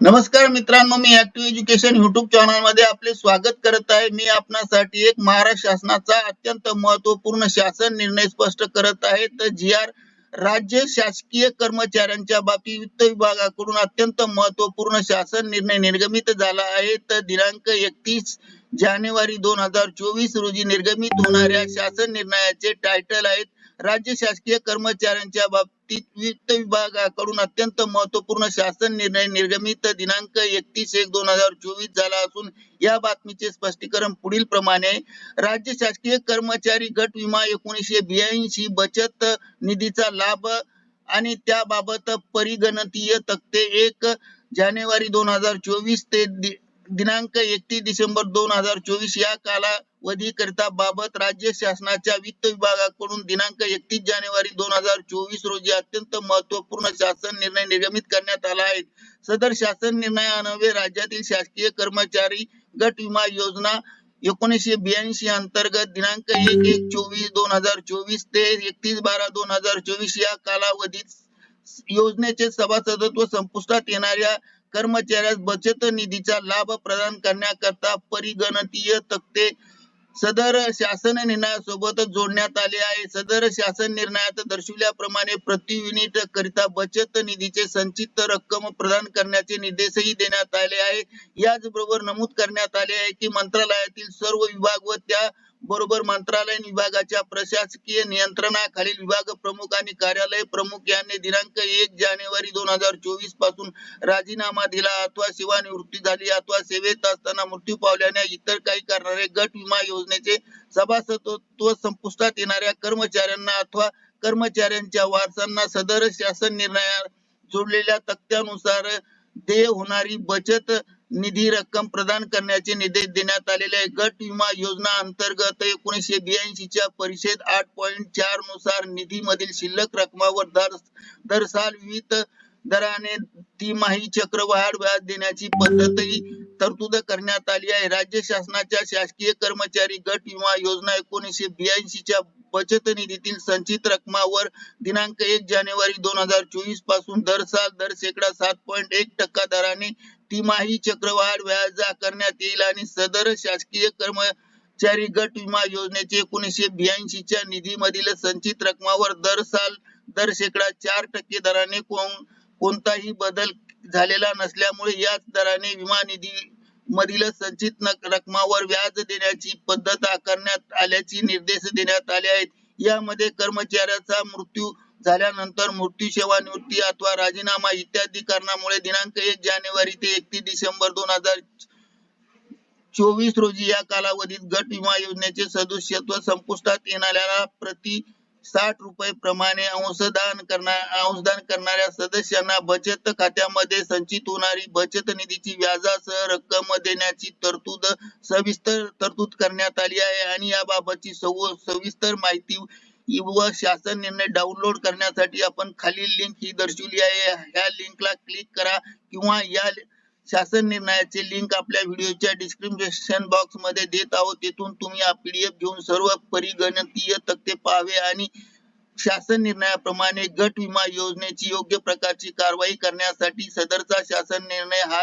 नमस्कार मित्रांनो मी ऍक्टिव्ह एज्युकेशन युट्यूब चॅनलमध्ये आपले स्वागत करत आहे. मी आपणासाठी एक महाराष्ट्र शासनाचा अत्यंत महत्त्वपूर्ण शासन निर्णय स्पष्ट करत आहे. तर जी आर राज्य शासकीय कर्मचाऱ्यांच्या बाबतीत वित्त विभागाकडून अत्यंत महत्त्वपूर्ण शासन निर्णय निर्गमित झाला आहे. तर दिनांक एकतीस जानेवारी दोन हजार चोवीस रोजी निर्गमित होणाऱ्या शासन निर्णयाचे टायटल आहेत राज्य शासकीय कर्मचाऱ्यांच्या बाबतीत वित्त विभागाकडून अत्यंत महत्त्वपूर्ण शासन निर्णय निर्गमित दिनांक एकतीस एक दोन हजार चोवीस झाला असून या बातमीचे स्पष्टीकरण पुढील प्रमाणे आहे. राज्य शासकीय कर्मचारी गट विमा एकोणीसशे ब्याऐंशी बचत निधीचा लाभ आणि त्याबाबत परिगणतीय तक्ते एक जानेवारी दोन हजार चोवीस ते दि- दिनांक एकतीस डिसेंबर दोन हजार चोवीस या काला करिता बाबत राज्य शासनाच्या वित्त विभागाकडून दिनांक एकतीस जानेवारी दोन हजार चोवीस रोजी अत्यंत महत्त्वपूर्ण शासन निर्णय निर्गमित करण्यात आला आहे. सदर शासन निर्णयान्वये राज्यातील शासकीय कर्मचारी गट विमा योजना एकोणीसशे ब्याऐंशी अंतर्गत दिनांक एक एक चोवीस दोन हजार चोवीस ते एकतीस बारा दोन हजार चोवीस या कालावधीत योजनेचे सभासदत्व संपुष्टात येणाऱ्या कर्मचाऱ्यास बचत निधीचा लाभ प्रदान करण्याकरता परिगणतीय तक्ते सदर शासन निर्णयासोबत जोडण्यात आले आहे. सदर शासन निर्णयात दर्शविल्याप्रमाणे प्रति युनिट करिता बचत निधीचे संचित रक्कम प्रदान करण्याचे निर्देशही देण्यात आले आहे. याचबरोबर नमूद करण्यात आले आहे की मंत्रालयातील सर्व विभाग व त्या बरोबर मंत्रालयीन विभागाच्या प्रशासकीय नियंत्रणाखालील विभाग प्रमुख आणि कार्यालय प्रमुख यांनी दिनांक एक जानेवारी दोन हजार चोवीसपासून राजीनामा दिला. अथवा सेवानिवृत्ती झाली. अथवा सेवेत असताना मृत्यू पावल्याने इतर काही कारणाने गट विमा योजनेचे सभासदत्व संपुष्टात येणाऱ्या कर्मचाऱ्यांना अथवा कर्मचाऱ्यांच्या वारसांना सदर शासन निर्णया जोडलेल्या तक्त्यानुसार देय होणारी बचत निधी रक्कम प्रदान करण्याचे निर्देश देण्यात आलेले आहे. गट विमा योजना अंतर्गत एकोणीसशे ब्याऐंशी च्या परिषद आठ पॉईंट चारनुसार निधी मधील शिल्लक रकमावर दर दर साल विविध दराने तिमाही चक्रवाढ व्याज देण्याची पद्धतही तरतूद करण्यात आली आहे. राज्य शासनाच्या शासकीय कर्मचारी गट विमा योजना एकोणीसशे ब्याऐंशी च्या बचत निधीतील संचित रकमावर दिनांक एक जानेवारी दोन हजार चोवीसपासून दर साल दर शेकडा सात पॉईंट एक टक्का दराने तिमाही चक्रवाढ व्याज आकारण्यात येईल आणि सदर शासकीय कर्मचारी गट विमा योजनेचे एकोणीसशे ब्याऐंशी च्या निधीमधील संचित रकमावर दर साल दर शेकडा चार टक्के दराने कोण कोणताही बदल झालेला नसल्यामुळे याच दराने विमा निधी मधील संचित रकमावर व्याज देण्याची पद्धत आकारण्यात आल्याची निर्देश देण्यात आले आहेत. यामध्ये कर्मचाऱ्याचा मृत्यू झाल्यानंतर मृत्यू सेवानिवृत्ती अथवा राजीनामा इत्यादी कारणामुळे दिनांक एक जानेवारी ते एकतीस डिसेंबर दोन हजार चोवीस रोजी या कालावधीत गट विमा योजनेचे सदस्यत्व संपुष्टात येणाऱ्या प्रति साठ रुपये प्रमाणे अंशदान करणार अंशदान करणाऱ्या सदस्यांना बचत खात्यामध्ये संचित होणारी बचत निधीची व्याजासह रक्कम देण्याची तरतूद सविस्तर तरतूद करण्यात आली आहे. आणि याबाबतची सविस्तर माहिती व शासन निर्णय डाउनलोड करण्यासाठी आपण खालील लिंक ही दर्शवली आहे. ह्या लिंकला क्लिक करा किंवा या शासन निर्णयाचे लिंक आपल्या व्हिडिओच्या डिस्क्रिप्शन बॉक्समध्ये देत आहोत. तिथून तुम्ही हा पीडीएफ घेऊन सर्व परिगणतीय तक्ते पाहावे आणि शासन निर्णयाप्रमाणे गट विमा योजनेची योग्य प्रकारची कारवाई करण्यासाठी सदरचा शासन निर्णय हा